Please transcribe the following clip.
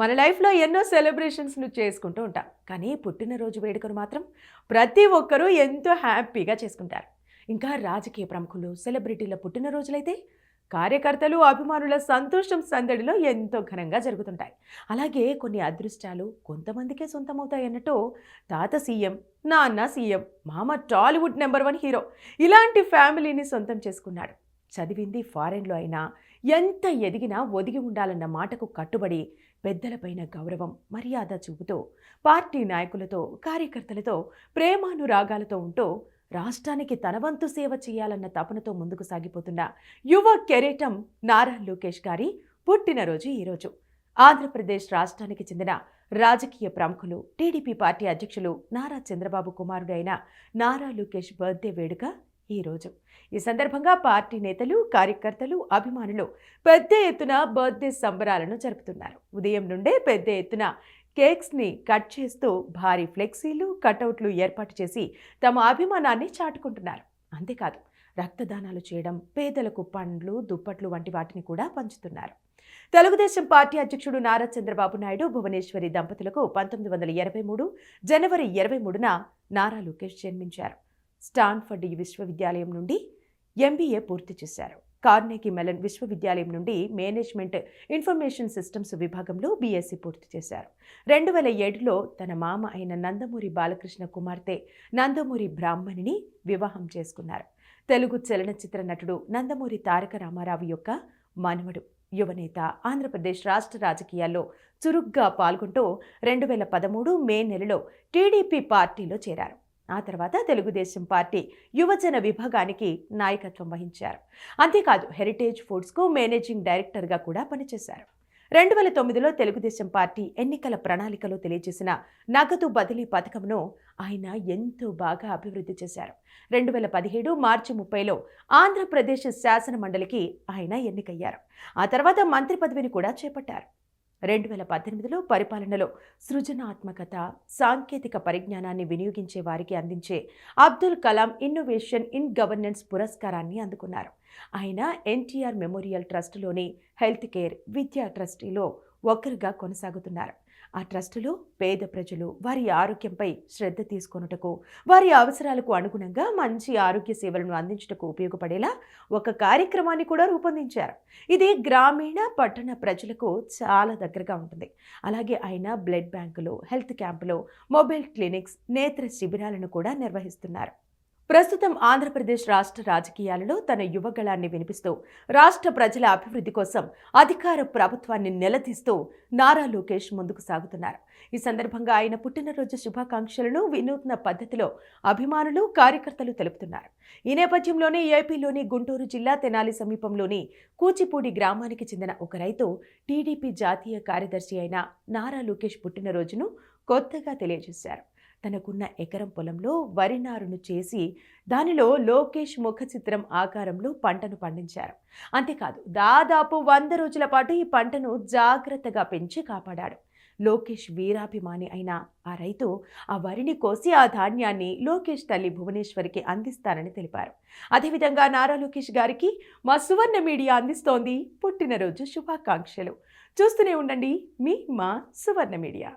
మన లైఫ్లో ఎన్నో సెలబ్రేషన్స్ను చేసుకుంటూ ఉంటాం. కానీ పుట్టినరోజు వేడుకను మాత్రం ప్రతి ఒక్కరూ ఎంతో హ్యాపీగా చేసుకుంటారు. ఇంకా రాజకీయ ప్రముఖులు సెలబ్రిటీల పుట్టినరోజులైతే కార్యకర్తలు అభిమానుల సంతోషం సందడిలో ఎంతో ఘనంగా జరుగుతుంటాయి. అలాగే కొన్ని అదృష్టాలు కొంతమందికే సొంతమవుతాయన్నట్టు తాత సీఎం నాన్న సీఎం మామ టాలీవుడ్ నెంబర్ వన్ హీరో ఇలాంటి ఫ్యామిలీని సొంతం చేసుకున్నాడు. చదివింది ఫారెన్లో అయినా ఎంత ఎదిగినా ఒదిగి ఉండాలన్న మాటకు కట్టుబడి పెద్దలపైన గౌరవం మర్యాద చూపుతూ పార్టీ నాయకులతో కార్యకర్తలతో ప్రేమానురాగాలతో ఉంటూ రాష్ట్రానికి తనవంతు సేవ చేయాలన్న తపనతో ముందుకు సాగిపోతున్న యువ కెరేటం నారా లోకేష్ గారి పుట్టినరోజు ఈరోజు ఆంధ్రప్రదేశ్ రాష్ట్రానికి చెందిన రాజకీయ ప్రముఖులు టీడీపీ పార్టీ అధ్యక్షులు నారా చంద్రబాబు కుమారుడైన నారా లోకేష్ బర్త్డే వేడుక ఈరోజు ఈ సందర్భంగా పార్టీ నేతలు కార్యకర్తలు అభిమానులు పెద్ద ఎత్తున బర్త్డే సంబరాలను జరుపుతున్నారు. ఉదయం నుండే పెద్ద ఎత్తున కేక్స్ని కట్ చేస్తూ భారీ ఫ్లెక్సీలు కటౌట్లు ఏర్పాటు చేసి తమ అభిమానాన్ని చాటుకుంటున్నారు. అంతేకాదు రక్తదానాలు చేయడం పేదలకు పండ్లు దుప్పట్లు వంటి వాటిని కూడా పంచుతున్నారు. తెలుగుదేశం పార్టీ అధ్యక్షుడు నారా చంద్రబాబు నాయుడు భువనేశ్వరి దంపతులకు పంతొమ్మిది వందల ఇరవై మూడు జనవరి ఇరవై మూడున నారా లోకేష్ జన్మించారు. స్టాన్ఫర్డ్ విశ్వవిద్యాలయం నుండి ఎంబీఏ పూర్తి చేశారు. కార్నెగీ మెలన్ విశ్వవిద్యాలయం నుండి మేనేజ్మెంట్ ఇన్ఫర్మేషన్ సిస్టమ్స్ విభాగంలో బీఎస్సీ పూర్తి చేశారు. రెండు వేల ఏడులో తన మామ అయిన నందమూరి బాలకృష్ణ కుమార్తె నందమూరి బ్రాహ్మణిని వివాహం చేసుకున్నారు. తెలుగు చలనచిత్ర నటుడు నందమూరి తారక రామారావు యొక్క మనవడు యువనేత ఆంధ్రప్రదేశ్ రాష్ట్ర రాజకీయాల్లో చురుగ్గా పాల్గొంటూ రెండు వేల పదమూడు మే నెలలో టీడీపీ పార్టీలో చేరారు. ఆ తర్వాత తెలుగుదేశం పార్టీ యువజన విభాగానికి నాయకత్వం వహించారు. అంతేకాదు హెరిటేజ్ ఫుడ్స్కు మేనేజింగ్ డైరెక్టర్గా కూడా పనిచేశారు. రెండు వేల తొమ్మిదిలో తెలుగుదేశం పార్టీ ఎన్నికల ప్రణాళికలో తెలియజేసిన నగదు బదిలీ పథకంను ఆయన ఎంతో బాగా అభివృద్ధి చేశారు. రెండు వేల పదిహేడు మార్చి ముప్పైలో ఆంధ్రప్రదేశ్ శాసన మండలికి ఆయన ఎన్నికయ్యారు. ఆ తర్వాత మంత్రి పదవిని కూడా చేపట్టారు. రెండు వేల పద్దెనిమిదిలో పరిపాలనలో సృజనాత్మకత సాంకేతిక పరిజ్ఞానాన్ని వినియోగించే వారికి అందించే Abdul Kalam innovation in governance పురస్కారాన్ని అందుకున్నారు. ఆయన ఎన్టీఆర్ మెమోరియల్ ట్రస్టులోని హెల్త్ కేర్ విద్యా ట్రస్టీలో ఒకరుగా కొనసాగుతున్నారు. ఆ ట్రస్టులో పేద ప్రజలు వారి ఆరోగ్యంపై శ్రద్ధ తీసుకొనుటకు వారి అవసరాలకు అనుగుణంగా మంచి ఆరోగ్య సేవలను అందించటకు ఉపయోగపడేలా ఒక కార్యక్రమాన్ని కూడా రూపొందించారు. ఇది గ్రామీణ పట్టణ ప్రజలకు చాలా దగ్గరగా ఉంటుంది. అలాగే ఆయన బ్లడ్ బ్యాంకులు హెల్త్ క్యాంపులు మొబైల్ క్లినిక్స్ నేత్ర శిబిరాలను కూడా నిర్వహిస్తున్నారు. ప్రస్తుతం ఆంధ్రప్రదేశ్ రాష్ట్ర రాజకీయాలలో తన యువగళాన్ని వినిపిస్తూ రాష్ట్ర ప్రజల అభివృద్ధి కోసం అధికార ప్రభుత్వాన్ని నిలదీస్తూ నారా లోకేష్ ముందుకు సాగుతున్నారు. ఈ సందర్భంగా ఆయన పుట్టినరోజు శుభాకాంక్షలను వినూత్న పద్ధతిలో అభిమానులు కార్యకర్తలు తెలుపుతున్నారు. ఈ నేపథ్యంలోనే ఏపీలోని గుంటూరు జిల్లా తెనాలి సమీపంలోని కూచిపూడి గ్రామానికి చెందిన ఒక రైతు టీడీపీ జాతీయ కార్యదర్శి అయిన నారా లోకేష్ పుట్టినరోజును కొత్తగా తెలియజేశారు. తనకున్న ఎకరం పొలంలో వరి నారును చేసి దానిలో లోకేష్ ముఖ చిత్రం ఆకారంలో పంటను పండించారు. అంతేకాదు దాదాపు వంద రోజుల పాటు ఈ పంటను జాగ్రత్తగా పెంచి కాపాడాడు. లోకేష్ వీరాభిమాని అయిన ఆ రైతు ఆ వరిని కోసి ఆ ధాన్యాన్ని లోకేష్ తల్లి భువనేశ్వరికి అందిస్తారని తెలిపారు. అదేవిధంగా నారా లోకేష్ గారికి మా సువర్ణ మీడియా అందిస్తోంది పుట్టినరోజు శుభాకాంక్షలు. చూస్తూనే ఉండండి మీ మా సువర్ణ మీడియా.